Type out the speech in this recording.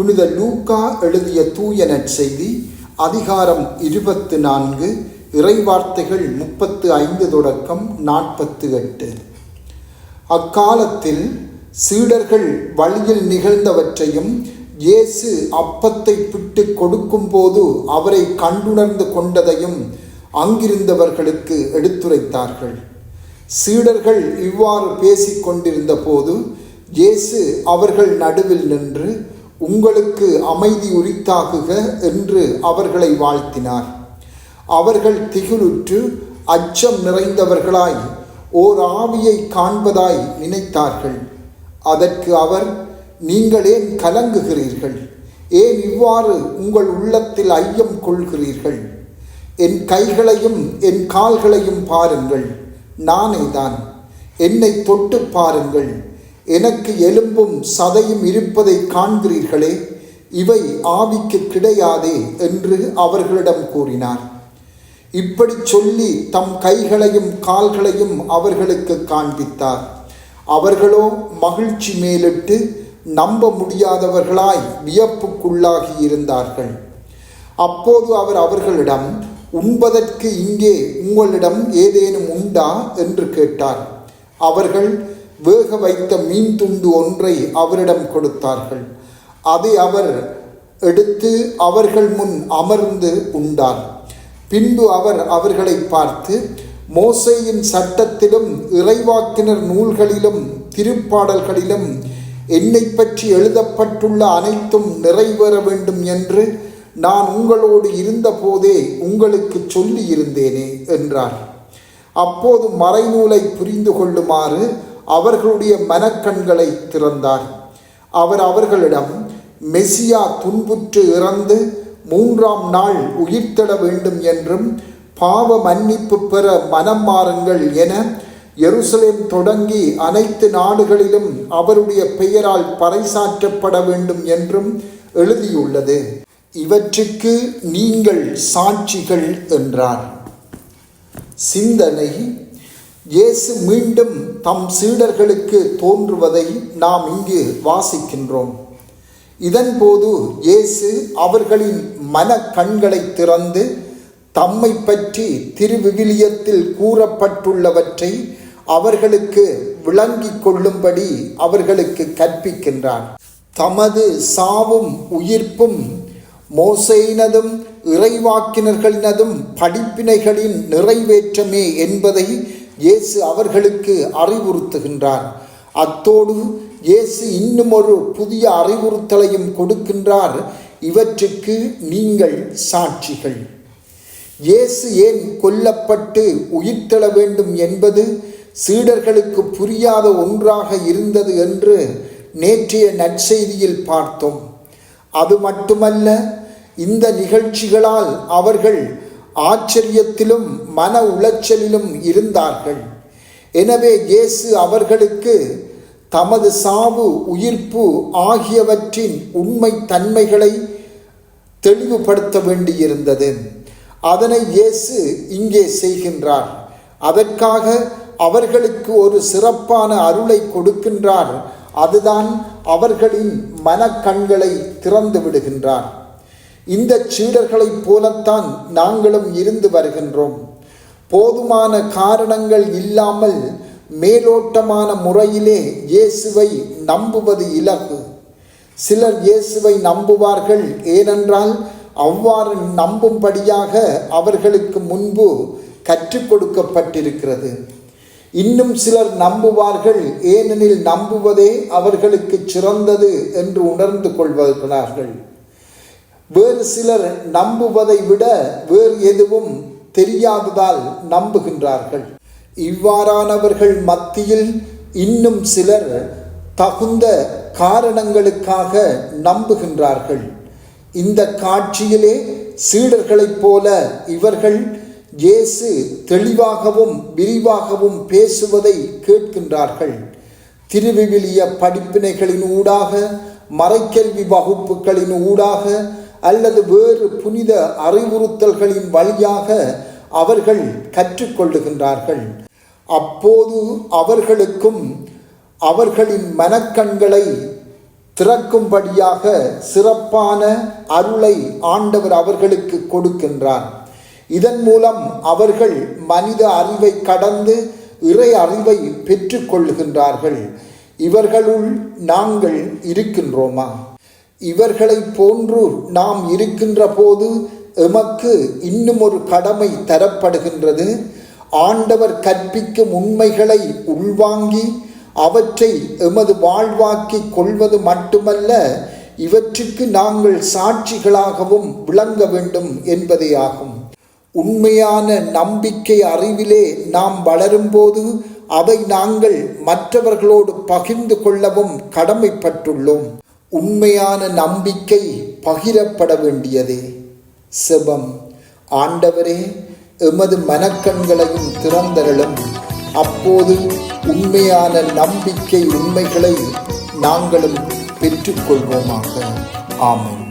புனித லூக்கா எழுதிய தூய நற்செய்தி அதிகாரம் இருபத்து நான்கு இறைவார்த்தைகள் முப்பத்து ஐந்து தொடக்கம் நாற்பத்து எட்டு. அக்காலத்தில் சீடர்கள் வழியில் நிகழ்ந்தவற்றையும் இயேசு அப்பத்தை பிட்டு கொடுக்கும்போது அவரை கண்டுணர்ந்து கொண்டதையும் அங்கிருந்தவர்களுக்கு எடுத்துரைத்தார்கள். சீடர்கள் இவ்வாறு பேசிக் கொண்டிருந்த போது இயேசு அவர்கள் நடுவில் நின்று உங்களுக்கு அமைதி உரித்தாகுக என்று அவர்களை வாழ்த்தினார். அவர்கள் திகிலுற்று அச்சம் நிறைந்தவர்களாய் ஓர் ஆவியை காண்பதாய் நினைத்தார்கள். அதற்கு அவர் நீங்கள் ஏன் கலங்குகிறீர்கள். ஏன் இவ்வாறு உங்கள் உள்ளத்தில் ஐயம் கொள்கிறீர்கள்? என் கைகளையும் என் கால்களையும் பாருங்கள். நானே தான் என்னை தொட்டு பாருங்கள். எனக்கு எலும்பும் சதையும் இருப்பதை காண்கிறீர்களே இவை ஆவிக்கு கிடையாதே என்று அவர்களிடம் கூறினார். இப்படி சொல்லி தம் கைகளையும் கால்களையும் அவர்களுக்கு காண்பித்தார். அவர்களோ மகிழ்ச்சி மேலிட்டு நம்ப முடியாதவர்களாய் வியப்புக்குள்ளாகி இருந்தார்கள். அப்போது அவர் அவர்களிடம் உண்பதற்கு இங்கே உங்களிடம் ஏதேனும் உண்டா? என்று கேட்டார். அவர்கள் வேக வைத்த மீன் துண்டு ஒன்றை அவரிடம் கொடுத்தார்கள். அதை அவர் எடுத்து அவர்கள் முன் அமர்ந்து உண்டார். பின்பு அவர் அவர்களை பார்த்து மோசையின் சட்டத்திலும் இறைவாக்கினர் நூல்களிலும் திருப்பாடல்களிலும் என்னை பற்றி எழுதப்பட்டுள்ள அனைத்தும் நிறைவேற வேண்டும் என்று நான் உங்களோடு இருந்தபோதே உங்களுக்கு சொல்லி இருந்தேனே என்றார். அப்போது மறைநூலை புரிந்து கொள்ளுமாறு அவர்களுடைய மனக்கண்களை திறந்தார். அவர் அவர்களிடம் மெசியா துன்புற்று இறந்து மூன்றாம் நாள் உயிர்த்தட வேண்டும் என்றும் பாவ மன்னிப்பு பெற மனம் மாறுங்கள் என எருசலேம் தொடங்கி அனைத்து நாடுகளிலும் அவருடைய பெயரால் பறைசாற்றப்பட வேண்டும் என்றும் எழுதியுள்ளது. இவற்றுக்கு நீங்கள் சாட்சிகள் என்றார். சிந்தனை இயேசு மீண்டும் தம் சீடர்களுக்கு தோன்றுவதை நாம் இங்கு வாசிக்கின்றோம். இதன்போது இயேசு அவர்களின் மன கண்களை திறந்து தம்மை பற்றி திருவிவிலியத்தில் கூறப்பட்டுள்ளவற்றை அவர்களுக்கு விளங்கிக் கொள்ளும்படி அவர்களுக்கு கற்பிக்கின்றார் தமது சாவும் உயிர்ப்பும் மோசையினதும் இறைவாக்கினர்களினதும் படிப்பினைகளின் நிறைவேற்றமே என்பதை இயேசு அவர்களுக்கு அறிவுறுத்துகின்றார் அத்தோடு இயேசு இன்னும் ஒரு புதிய அறிவுறுத்தலையும் கொடுக்கின்றார். இவற்றுக்கு நீங்கள் சாட்சிகள். இயேசு ஏன் கொல்லப்பட்டு உயிர்த்தெழ வேண்டும் என்பது சீடர்களுக்கு புரியாத ஒன்றாக இருந்தது என்று நேற்றைய நற்செய்தியில் பார்த்தோம். அது மட்டுமல்ல இந்த நிகழ்ச்சிகளால் அவர்கள் ஆச்சரியத்திலும் மன உளைச்சலிலும் இருந்தார்கள். எனவே இயேசு அவர்களுக்கு தமது சாவு உயிர்ப்பு ஆகியவற்றின் உண்மை தன்மைகளை தெளிவுபடுத்த வேண்டியிருந்தது. அதனை இயேசு இங்கே செய்கின்றார். அதற்காக அவர்களுக்கு ஒரு சிறப்பான அருளை கொடுக்கின்றார். அதுதான் அவர்களின் மனக்கண்களை திறந்து விடுகின்றார். இந்த சீடர்களைப் போலத்தான் நாங்களும் இருந்து வருகின்றோம். போதுமான காரணங்கள் இல்லாமல் மேலோட்டமான முறையிலே இயேசுவை நம்புவது இலகு. சிலர் இயேசுவை நம்புவார்கள் ஏனென்றால் அவ்வாறு நம்பும்படியாக அவர்களுக்கு முன்பு கற்றுக் கொடுக்கப்பட்டிருக்கிறது. இன்னும் சிலர் நம்புவார்கள் ஏனெனில் நம்புவதே அவர்களுக்கு சிறந்தது என்று உணர்ந்து கொள்வார்கள். வேறு சிலர் நம்புவதை விட வேறு எதுவும் தெரியாததால் நம்புகின்றார்கள். இவ்வாறானவர்கள் மத்தியில் இன்னும் சிலர் தகுந்த காரணங்களுக்காக நம்புகின்றார்கள். இந்த காட்சியிலே சீடர்களைப் போல இவர்கள் இயேசு தெளிவாகவும் விரிவாகவும் பேசுவதை கேட்கின்றார்கள். திருவிவிலிய படிப்பினைகளின் ஊடாக மறைக்கல்வி வகுப்புகளின் ஊடாக அல்லது வேறு புனித அறிவுறுத்தல்களின் வழியாக அவர்கள் கற்றுக்கொள்ளுகின்றார்கள். அப்போது அவர்களுக்கும் அவர்களின் மனக்கண்களை திறக்கும்படியாக சிறப்பான அருளை ஆண்டவர் அவர்களுக்கு கொடுக்கின்றார். இதன் மூலம் அவர்கள் மனித அறிவை கடந்து இறை அறிவை பெற்றுக்கொள்கின்றார்கள் இவர்களுள் நாங்கள் இருக்கின்றோமா? இவர்களைப் போன்று நாம் இருக்கின்ற போது எமக்கு இன்னும் ஒரு கடமை தரப்படுகின்றது. ஆண்டவர் கற்பிக்கும் உண்மைகளை உள்வாங்கி அவற்றை எமது வாழ்வாக்கிக் கொள்வது மட்டுமல்ல இவற்றுக்கு நாங்கள் சாட்சிகளாகவும் விளங்க வேண்டும் என்பதே ஆகும். உண்மையான நம்பிக்கை அறிவிலே நாம் வளரும்போது அவை நாங்கள் மற்றவர்களோடு பகிர்ந்து கொள்ளவும் கடமைப்பட்டுள்ளோம். உண்மையான நம்பிக்கை பகிரப்பட வேண்டியதே செபம். ஆண்டவரே எமது மனக்கண்களையும் திறந்தரலும் அப்போது உண்மையான நம்பிக்கை உண்மைகளை நாங்களும் பெற்றுக்கொள்வோமாக. ஆமாம்